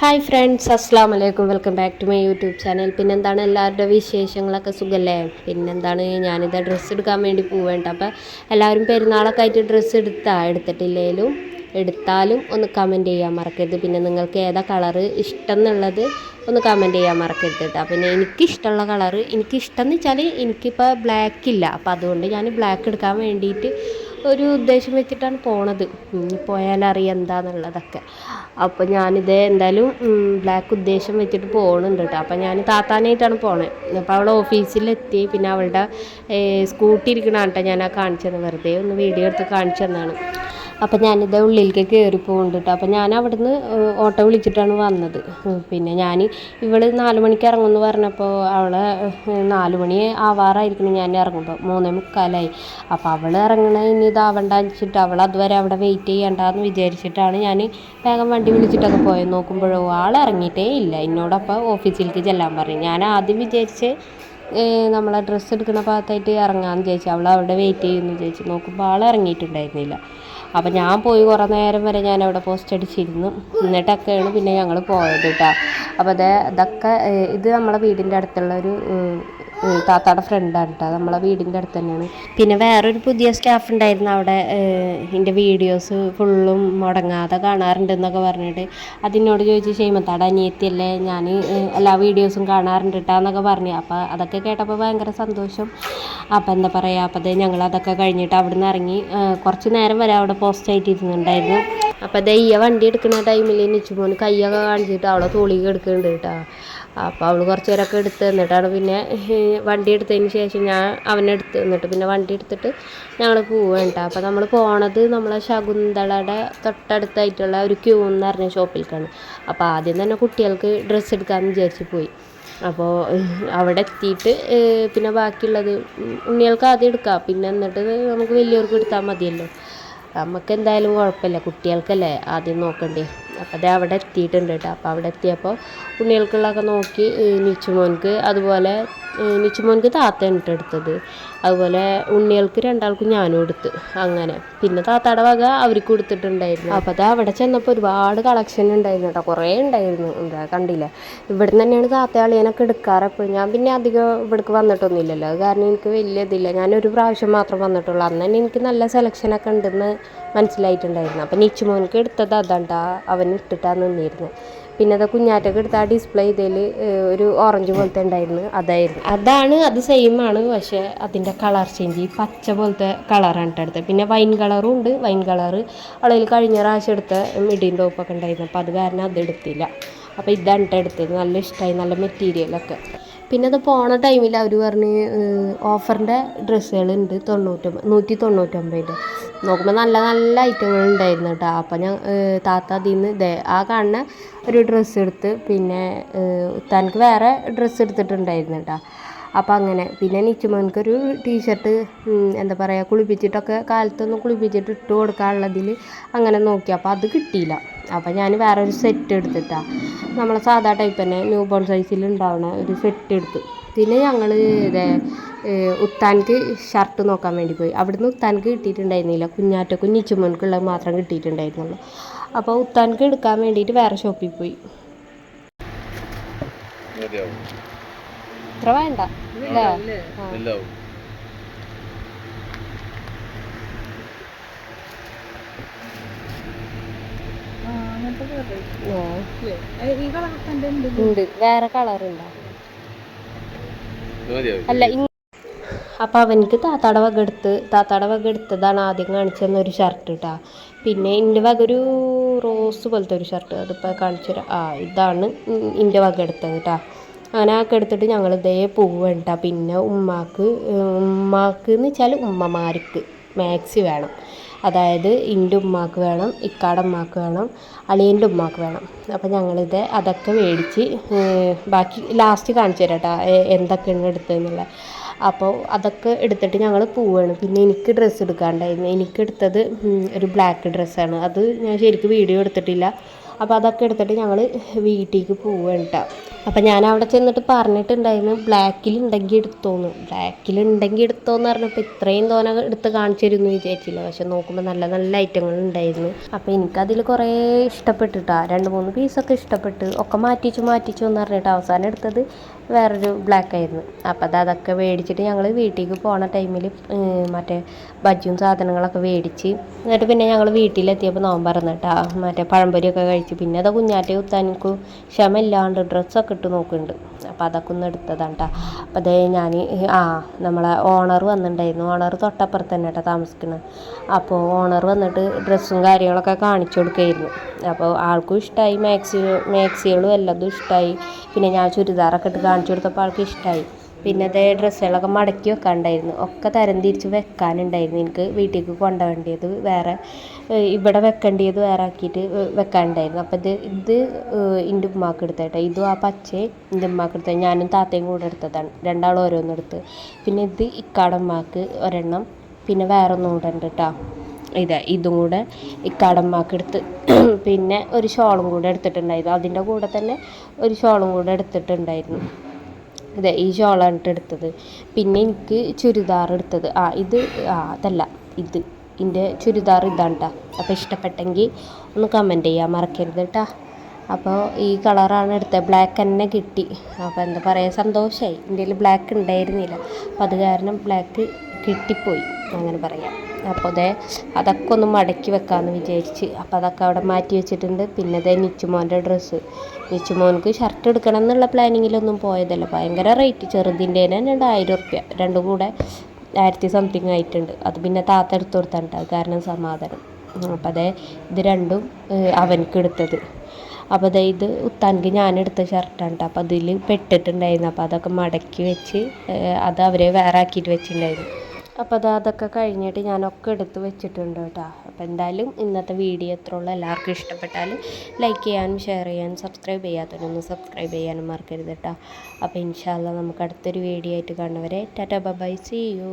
Hi friends അസ്സാം വലൈക്കും welcome back to my YouTube channel പിന്നെന്താണ് എല്ലാവരുടെ വിശേഷങ്ങളൊക്കെ സുഖല്ലേ? പിന്നെന്താണ് ഞാനിത് ഡ്രസ്സ് എടുക്കാൻ വേണ്ടി പോവേണ്ട അപ്പം എല്ലാവരും പെരുന്നാളൊക്കെ ആയിട്ട് ഡ്രസ്സ് എടുത്താ? എടുത്തിട്ടില്ലേലും? എടുത്താലും ഒന്ന് കമന്റ് ചെയ്യാൻ മറക്കരുത്. പിന്നെ നിങ്ങൾക്ക് ഏതാ കളറ് ഇഷ്ടം എന്നുള്ളത് ഒന്ന് കമന്റ് ചെയ്യാൻ മറക്കരുത് കേട്ടോ പിന്നെ എനിക്കിഷ്ടമുള്ള കളറ് എനിക്കിഷ്ടം എന്ന് വെച്ചാൽ എനിക്കിപ്പോൾ ബ്ലാക്ക് ഇല്ല. അപ്പോൾ അതുകൊണ്ട് ഞാൻ ബ്ലാക്ക് എടുക്കാൻ വേണ്ടിയിട്ട് ഒരു ഉദ്ദേശം വെച്ചിട്ടാണ് പോണത്. പോയാലറിയാം എന്താന്നുള്ളതൊക്കെ അപ്പോൾ ഞാനിത് എന്തായാലും ബ്ലാക്ക് ഉദ്ദേശം വെച്ചിട്ട് പോകണുണ്ട് കേട്ടോ അപ്പോൾ ഞാൻ താത്താനായിട്ടാണ് പോണത് അപ്പോൾ അവൾ ഓഫീസിലെത്തി. പിന്നെ അവളുടെ സ്കൂട്ടി ഇരിക്കണ കേട്ടോ ഞാൻ ആ കാണിച്ചത് വെറുതെ ഒന്ന് വീഡിയോ എടുത്ത് കാണിച്ചു തന്നാണ് അപ്പം ഞാനിത് ഉള്ളിലേക്ക് കയറി പോകുന്നുണ്ട് കേട്ടോ അപ്പം ഞാൻ അവിടുന്ന് ഓട്ടോ വിളിച്ചിട്ടാണ് വന്നത്. പിന്നെ ഞാൻ ഇവൾ നാല് മണിക്ക് ഇറങ്ങുമെന്ന് പറഞ്ഞപ്പോൾ അവളെ നാല് മണി ആവാറായിരിക്കണം ഞാൻ ഇറങ്ങുമ്പോൾ മൂന്നേ മുക്കാലായി. അപ്പോൾ അവൾ ഇറങ്ങണ ഇനി ഇതാവണ്ട വെച്ചിട്ട് അവൾ അതുവരെ അവിടെ വെയിറ്റ് ചെയ്യണ്ടെന്ന് വിചാരിച്ചിട്ടാണ് ഞാൻ വേഗം വണ്ടി വിളിച്ചിട്ടൊക്കെ പോയത് നോക്കുമ്പോഴോ ആൾ ഇറങ്ങിയിട്ടേ ഇല്ല. എന്നോടപ്പോൾ ഓഫീസിലേക്ക് ചെല്ലാൻ പറഞ്ഞു. ഞാൻ ആദ്യം വിചാരിച്ച് നമ്മളെ ഡ്രസ്സ് എടുക്കുന്ന ഭാഗത്തായിട്ട് ഇറങ്ങാമെന്ന് ചോദിച്ചു അവൾ അവിടെ വെയിറ്റ് ചെയ്യുമെന്ന് ചോദിച്ചു നോക്കുമ്പോൾ ആൾ ഇറങ്ങിയിട്ടുണ്ടായിരുന്നില്ല. അപ്പം ഞാൻ പോയി കുറേ നേരം വരെ ഞാൻ അവിടെ പോസ്റ്റ് അടിച്ചിരുന്നു. എന്നിട്ടൊക്കെയാണ് പിന്നെ ഞങ്ങൾ പോയത് കേട്ടോ അപ്പോൾ അതേ ഇതൊക്കെ ഇത് നമ്മളെ വീടിന്റെ അടുത്തുള്ള ഒരു താത്താടെ ഫ്രണ്ടാണ് കേട്ടോ നമ്മളെ വീടിന്റെ അടുത്ത് തന്നെയാണ്. പിന്നെ വേറൊരു പുതിയ സ്റ്റാഫ് ഉണ്ടായിരുന്നു അവിടെ എന്റെ വീഡിയോസ് ഫുള്ളും മുടങ്ങാതെ കാണാറുണ്ടെന്നൊക്കെ പറഞ്ഞിട്ട്. അതിനോട് ചോദിച്ച് ക്ഷേമത്താടെ അനിയത്തിയല്ലേ? ഞാൻ എല്ലാ വീഡിയോസും കാണാറുണ്ട് കേട്ടോ എന്നൊക്കെ പറഞ്ഞു. അപ്പോൾ അതൊക്കെ കേട്ടപ്പോൾ ഭയങ്കര സന്തോഷം. അപ്പോൾ എന്താ പറയുക അപ്പോൾ അത് ഞങ്ങൾ അതൊക്കെ കഴിഞ്ഞിട്ട് അവിടെ നിന്ന് ഇറങ്ങി കുറച്ച് നേരം വരെ അവിടെ പോസ്റ്റ് ആയിട്ടിരുന്നുണ്ടായിരുന്നു അപ്പോൾ അതേ ഈ വണ്ടി എടുക്കുന്ന ടൈമിൽ നിച്ചുമോന് കൈയൊക്കെ കാണിച്ചിട്ട് അവളെ തോളിക്ക് എടുക്കുന്നുണ്ട് കേട്ടോ. അപ്പോൾ അവൾ കുറച്ച് നേരമൊക്കെ എടുത്ത് എന്നിട്ടാണ് പിന്നെ വണ്ടി എടുത്തതിന് ശേഷം ഞാൻ അവനെടുത്ത് എന്നിട്ട് പിന്നെ വണ്ടി എടുത്തിട്ട് ഞങ്ങൾ പോവേണ്ട അപ്പോൾ നമ്മൾ പോണത് നമ്മളെ ശകുന്തളയുടെ തൊട്ടടുത്തായിട്ടുള്ള ഒരു ക്യൂ എന്ന് പറഞ്ഞ ഷോപ്പിലേക്കാണ് അപ്പോൾ ആദ്യം തന്നെ കുട്ടികൾക്ക് ഡ്രസ്സ് എടുക്കാമെന്ന് വിചാരിച്ച് പോയി. അപ്പോൾ അവിടെ എത്തിയിട്ട് പിന്നെ ബാക്കിയുള്ളത് ഉണ്ണികൾക്ക് ആദ്യം എടുക്കാം. പിന്നെ എന്നിട്ട് നമുക്ക് വലിയവർക്ക് എടുത്താൽ മതിയല്ലോ. നമുക്ക് എന്തായാലും കുഴപ്പമില്ല. കുട്ടികൾക്കല്ലേ ആദ്യം നോക്കണ്ടേ? അപ്പോൾ അത് അവിടെ എത്തിയിട്ടുണ്ട് കേട്ടോ. അപ്പോൾ അവിടെ എത്തിയപ്പോൾ ഉണ്ണികൾക്കുള്ളതൊക്കെ നോക്കി നിച്ചുമോൻക്ക് അതുപോലെ നിച്ചുമോൻക്ക് താത്തയാണ് ഇട്ട് എടുത്തത്. അതുപോലെ ഉണ്ണികൾക്ക് രണ്ടാൾക്കും ഞാനും എടുത്ത് അങ്ങനെ. പിന്നെ താത്താടെ വക അവർക്ക് കൊടുത്തിട്ടുണ്ടായിരുന്നു. അപ്പോൾ അത് അവിടെ ചെന്നപ്പോൾ ഒരുപാട് കളക്ഷൻ ഉണ്ടായിരുന്നു കേട്ടോ. കുറേ ഉണ്ടായിരുന്നു. എന്താ കണ്ടില്ല? ഇവിടെ നിന്ന് തന്നെയാണ് താത്ത അളിയനൊക്കെ എടുക്കാറ്. എപ്പോഴും ഞാൻ പിന്നെ അധികം ഇവിടേക്ക് വന്നിട്ടൊന്നുമില്ലല്ലോ. അത് കാരണം എനിക്ക് വലിയ ഇതില്ല. ഞാനൊരു പ്രാവശ്യം മാത്രം വന്നിട്ടുള്ളൂ. അന്ന് തന്നെ എനിക്ക് നല്ല സെലക്ഷനൊക്കെ ഉണ്ടെന്ന് മനസ്സിലായിട്ടുണ്ടായിരുന്നു. അപ്പം നിച്ചുമോൻക്ക് എടുത്തത് അതാണ്ടാ അവൻ ഇട്ടിട്ടാണ് നിന്നിരുന്നത് പിന്നെ അത് കുഞ്ഞാറ്റൊക്കെ എടുത്ത ആ ഡിസ്പ്ലേ ഇതിൽ ഒരു ഓറഞ്ച് പോലത്തെ ഉണ്ടായിരുന്നു. അതായിരുന്നു. അതാണ് അത് സെയിം ആണ് പക്ഷേ അതിന്റെ കളർ ചേഞ്ച് ഈ പച്ച പോലത്തെ കളറാണ് എടുത്തത്. പിന്നെ വൈൻ കളറും ഉണ്ട്. വൈൻ കളറ് അവളിൽ കഴിഞ്ഞ പ്രാവശ്യം എടുത്ത മിഡിൻ ടോപ്പൊക്കെ ഉണ്ടായിരുന്നു. അപ്പോൾ അത് കാരണം അത് എടുത്തില്ല. അപ്പോൾ ഇതാണ് എടുത്തത്. നല്ല ഇഷ്ടമായി നല്ല മെറ്റീരിയലൊക്കെ പിന്നെ അത് പോണ ടൈമിൽ അവർ പറഞ്ഞ് ഓഫറിന്റെ ഡ്രസ്സുകളുണ്ട് തൊണ്ണൂറ്റൊമ്പത് നൂറ്റി തൊണ്ണൂറ്റൊമ്പതിന്റെ നോക്കുമ്പോൾ നല്ല നല്ല ഐറ്റങ്ങൾ ഉണ്ടായിരുന്നു കേട്ടോ അപ്പം ഞാൻ താത്ത അതിൽ നിന്ന് ഇതേ ആ കാണുന്ന ഒരു ഡ്രസ്സ് എടുത്ത് പിന്നെ തനിക്ക് വേറെ ഡ്രസ്സ് എടുത്തിട്ടുണ്ടായിരുന്നു കേട്ടോ അപ്പം അങ്ങനെ പിന്നെ നിച്ചുമോൻക്കൊരു ടീഷർട്ട് എന്താ പറയുക കുളിപ്പിച്ചിട്ടൊക്കെ കാലത്തൊന്നും കുളിപ്പിച്ചിട്ട് ഇട്ട് കൊടുക്കാനുള്ളതിൽ അങ്ങനെ നോക്കി. അപ്പോൾ അത് കിട്ടിയില്ല. അപ്പോൾ ഞാൻ വേറെ ഒരു സെറ്റ് എടുത്തിട്ടാണ് നമ്മളെ സാധാ ടൈപ്പ് തന്നെ ന്യൂ ബോൺ സൈസിൽ ഉണ്ടാവുന്ന ഒരു സെറ്റ് എടുത്തു. പിന്നെ ഞങ്ങൾ ഇതേ ഉത്താൻക്ക് ഷർട്ട് നോക്കാൻ വേണ്ടി പോയി. അവിടുന്ന് ഉത്താൻക്ക് കിട്ടിയിട്ടുണ്ടായിരുന്നില്ല. കുഞ്ഞാറ്റക്കും നിച്ചുമോൻക്കുള്ളത് മാത്രം കിട്ടിയിട്ടുണ്ടായിരുന്നുള്ളൂ. അപ്പോൾ ഉത്താൻക്ക് എടുക്കാൻ വേണ്ടിയിട്ട് വേറെ ഷോപ്പിൽ പോയി. ഇത്ര വേണ്ട. അല്ലേ ഉണ്ട്. വേറെ കളർ ഉണ്ടോ? അല്ല അപ്പോൾ അവനക്ക് താത്താടെ വക എടുത്ത് താത്താടെ വക എടുത്തതാണ് ആദ്യം കാണിച്ചെന്ന ഒരു ഷർട്ട് കേട്ടോ പിന്നെ എന്റെ വക ഒരു റോസ് പോലത്തെ ഒരു ഷർട്ട് അതിപ്പോൾ കാണിച്ചു ആ ഇതാണ് എന്റെ വക എടുത്തത് കേട്ടോ അങ്ങനെ ഒക്കെ എടുത്തിട്ട് ഞങ്ങൾ ഇതേ പോവേണ്ട പിന്നെ ഉമ്മാക്ക് ഉമ്മാക്ക് എന്ന് വെച്ചാൽ ഉമ്മമാർക്ക് മാക്സി വേണം. അതായത് എന്റെ ഉമ്മാക്ക് വേണം ഇക്കാടെ ഉമ്മാക്ക് വേണം അളിയന്റെ ഉമ്മാക്ക് വേണം. അപ്പോൾ ഞങ്ങളിത് അതൊക്കെ മേടിച്ച് ബാക്കി ലാസ്റ്റ് കാണിച്ചു തരാം കേട്ടോ എന്തൊക്കെയാണ് എടുത്തതെന്നുള്ളത് അപ്പോൾ അതൊക്കെ എടുത്തിട്ട് ഞങ്ങൾ പോവുകയാണ് പിന്നെ എനിക്ക് ഡ്രസ്സ് എടുക്കാണ്ടായിരുന്നു. എനിക്കെടുത്തത് ഒരു ബ്ലാക്ക് ഡ്രസ്സാണ് അത് ഞാൻ ശരിക്കും വീഡിയോ എടുത്തിട്ടില്ല. അപ്പോൾ അതൊക്കെ എടുത്തിട്ട് ഞങ്ങൾ വീട്ടിലേക്ക് പോവുകയാണ് കേട്ടോ അപ്പം ഞാൻ അവിടെ ചെന്നിട്ട് പറഞ്ഞിട്ടുണ്ടായിരുന്നു ബ്ലാക്കിൽ ഉണ്ടെങ്കിൽ എടുത്തോന്ന്. ബ്ലാക്കിൽ ഉണ്ടെങ്കിൽ എടുത്തോന്ന് പറഞ്ഞപ്പോൾ ഇത്രയും തോന എടുത്ത് കാണിച്ചു തരുമെന്ന് വിചാരിച്ചില്ല. പക്ഷെ നോക്കുമ്പോൾ നല്ല നല്ല ഐറ്റങ്ങൾ ഉണ്ടായിരുന്നു. അപ്പോൾ എനിക്കതിൽ കുറേ ഇഷ്ടപ്പെട്ടിട്ടാ. രണ്ട് മൂന്ന് പീസൊക്കെ ഇഷ്ടപ്പെട്ട് ഒക്കെ മാറ്റിച്ചു മാറ്റിച്ചു എന്ന് പറഞ്ഞിട്ട് അവസാനം എടുത്തത് വേറൊരു ബ്ലാക്ക് ആയിരുന്നു. അപ്പോൾ അത് അതൊക്കെ മേടിച്ചിട്ട് ഞങ്ങൾ വീട്ടിലേക്ക് പോണ ടൈമിൽ മറ്റേ ബജ്ജും സാധനങ്ങളൊക്കെ മേടിച്ച് എന്നിട്ട് പിന്നെ ഞങ്ങൾ വീട്ടിലെത്തിയപ്പോൾ നോമ്പ് പറഞ്ഞിട്ടാ മറ്റേ പഴംപൊരിയൊക്കെ കഴിച്ച്. പിന്നെ അത് കുഞ്ഞാറ്റ കുത്താനിക്ക് ക്ഷമയില്ലാണ്ട് ഡ്രസ്സൊക്കെ ഇട്ട് നോക്കുന്നുണ്ട് അപ്പോൾ അതൊക്കെ ഒന്ന് എടുത്തതാണ് കേട്ടോ അപ്പോൾ അതേ ഞാൻ ആ നമ്മളെ ഓണർ വന്നിട്ടുണ്ടായിരുന്നു ഓണർ തൊട്ടപ്പുറത്ത് തന്നെ കേട്ടോ താമസിക്കുന്നത് അപ്പോൾ ഓണർ വന്നിട്ട് ഡ്രസ്സും കാര്യങ്ങളൊക്കെ കാണിച്ചു കൊടുക്കുകയായിരുന്നു അപ്പോൾ ആൾക്കും ഇഷ്ടമായി മാക്സി മാക്സികളും എല്ലാതും ഇഷ്ടമായി പിന്നെ ഞാൻ ചുരിദാറൊക്കെ ഇട്ട് കാണിച്ചു കൊടുത്തപ്പോൾ ആൾക്ക് ഇഷ്ടമായി പിന്നെ അതേ ഡ്രസ്സുകളൊക്കെ മടക്കി വെക്കാണ്ടായിരുന്നു. ഒക്കെ തരം തിരിച്ച് വെക്കാനുണ്ടായിരുന്നു. എനിക്ക് വീട്ടിലേക്ക് കൊണ്ടുപോകേണ്ടത് വേറെ ഇവിടെ വെക്കേണ്ടത് വേറെ ആക്കിയിട്ട് വെക്കാനുണ്ടായിരുന്നു. അപ്പോൾ ഇത് ഇത് എന്റെ ഉമ്മാക്ക് എടുത്തേട്ടോ ഇതും ആ പച്ചയും എന്റെ ഉമ്മാക്ക് എടുത്തത്. ഞാനും താത്തയും കൂടെ എടുത്തതാണ്. രണ്ടാളും ഓരോന്നും എടുത്ത്. പിന്നെ ഇത് ഇക്കാടമ്മാക്ക് ഒരെണ്ണം. പിന്നെ വേറെ ഒന്നും കൂടെ ഉണ്ട് കേട്ടോ ഇതാ ഇതും കൂടെ ഇക്കാടമ്മാക്ക് എടുത്ത്. പിന്നെ ഒരു ഷോളും കൂടെ എടുത്തിട്ടുണ്ടായിരുന്നു. അതിന്റെ കൂടെ തന്നെ ഒരു ഷോളും കൂടെ എടുത്തിട്ടുണ്ടായിരുന്നു. അതെ ഈ ഷോളാണ് എടുത്തത്. പിന്നെ എനിക്ക് ചുരിദാർ എടുത്തത്. ആ ഇത് ആ അതല്ല ഇത്. ഇതിന്റെ ചുരിദാർ ഇതാണ് കേട്ടോ അപ്പോൾ ഇഷ്ടപ്പെട്ടെങ്കിൽ ഒന്ന് കമന്റ് ചെയ്യാൻ മറക്കരുത് കേട്ടോ അപ്പോൾ ഈ കളറാണ് എടുത്തത്. ബ്ലാക്ക് തന്നെ കിട്ടി. അപ്പോൾ എന്താ പറയുക സന്തോഷമായി ഇന്ത്യയിൽ ബ്ലാക്ക് ഉണ്ടായിരുന്നില്ല. അപ്പോൾ അത് കാരണം ബ്ലാക്ക് കിട്ടിപ്പോയി. അങ്ങനെ പറയാം. അപ്പോൾ അതേ അതൊക്കെ ഒന്ന് മടക്കി വെക്കാമെന്ന് വിചാരിച്ച്. അപ്പോൾ അതൊക്കെ അവിടെ മാറ്റി വെച്ചിട്ടുണ്ട്. പിന്നെ അതേ നിച്ചുമോന്റെ ഡ്രസ്സ്. നിച്ചുമോൻക്ക് ഷർട്ട് എടുക്കണം എന്നുള്ള പ്ലാനിങ്ങിലൊന്നും പോയതല്ല. ഭയങ്കര റേറ്റ് ചെറുതിന്റെ തന്നെ രണ്ടായിരം ഉറുപ്യ രണ്ടും കൂടെ ആയിരത്തി സംതിങ് ആയിട്ടുണ്ട്. അത് പിന്നെ താത്ത എടുത്തു കൊടുത്താണ് കാരണം സമാധാനം. അപ്പോൾ അതേ ഇത് രണ്ടും അവനക്ക് എടുത്തത്. അപ്പോൾ ദേ ഇത് ഉത്താൻക്ക് ഞാൻ എടുത്ത ഷർട്ടാണ് കേട്ടോ അപ്പോൾ അതിൽ പെട്ടിട്ടുണ്ടായിരുന്നു. അപ്പോൾ അതൊക്കെ മടക്കി വെച്ച് അത് അവരെ വേറെ ആക്കിയിട്ട് വെച്ചിട്ടുണ്ടായിരുന്നു. അപ്പോൾ അത് അതൊക്കെ കഴിഞ്ഞിട്ട് ഞാനൊക്കെ എടുത്ത് വെച്ചിട്ടുണ്ട് കേട്ടോ. അപ്പോൾ എന്തായാലും ഇന്നത്തെ വീഡിയോ എത്ര ഉള്ളൂ. എല്ലാവർക്കും ഇഷ്ടപ്പെട്ടാൽ ലൈക്ക് ചെയ്യാനും ഷെയർ ചെയ്യാനും സബ്സ്ക്രൈബ് ചെയ്യാത്തവരൊന്ന് സബ്സ്ക്രൈബ് ചെയ്യാനും മറക്കരുത് കേട്ടോ. അപ്പോൾ ഇൻഷാല്ല നമുക്ക് അടുത്തൊരു വീഡിയോ ആയിട്ട് കാണുന്നവരെ ടാറ്റ ബൈ സീ യു